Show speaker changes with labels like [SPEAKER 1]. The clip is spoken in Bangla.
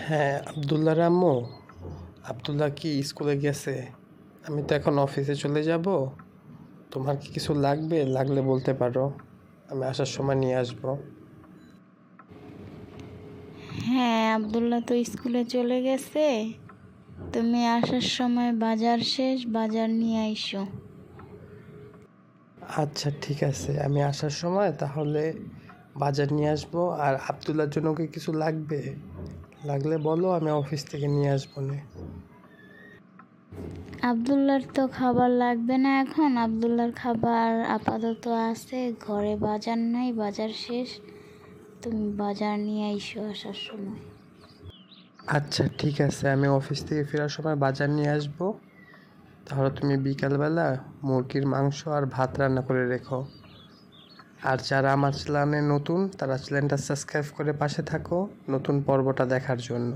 [SPEAKER 1] হ্যাঁ আবদুল্লার আম্মু। আবদুল্লাহ কি স্কুলে গেছে? আমি তো এখন অফিসে চলে যাব। তোমার কি কিছু লাগবে? লাগলে বলতে পারো। আমি আসার সময় নিয়ে আসব।
[SPEAKER 2] হ্যাঁ আবদুল্লাহ তো স্কুলে চলে গেছে। তুমি আসার সময় বাজার শেষ বাজার নিয়ে আইসো।
[SPEAKER 1] আচ্ছা ঠিক আছে। আমি আসার সময় তাহলে বাজার নিয়ে আসব। আর আবদুল্লার জন্য কি কিছু লাগবে? লাগলে বলো আমি অফিস থেকে নিয়ে আসব না।
[SPEAKER 2] আবদুল্লার তো খাবার লাগবে না এখন। আবদুল্লার খাবার আপাতত আছে ঘরে বাজার নাই বাজার শেষ। তুমি বাজার নিয়ে আইসো আসার সময়।
[SPEAKER 1] আচ্ছা ঠিক আছে আমি অফিস থেকে ফেরার সময় বাজার নিয়ে আসব। তাহলে তুমি বিকালবেলা মুরগির মাংস আর ভাত রান্না করে রেখো। আর যারা আমার চ্যানেলে নতুন, তারা চ্যানেলটা সাবস্ক্রাইব করে পাশে থাকো নতুন পর্বটা দেখার জন্য।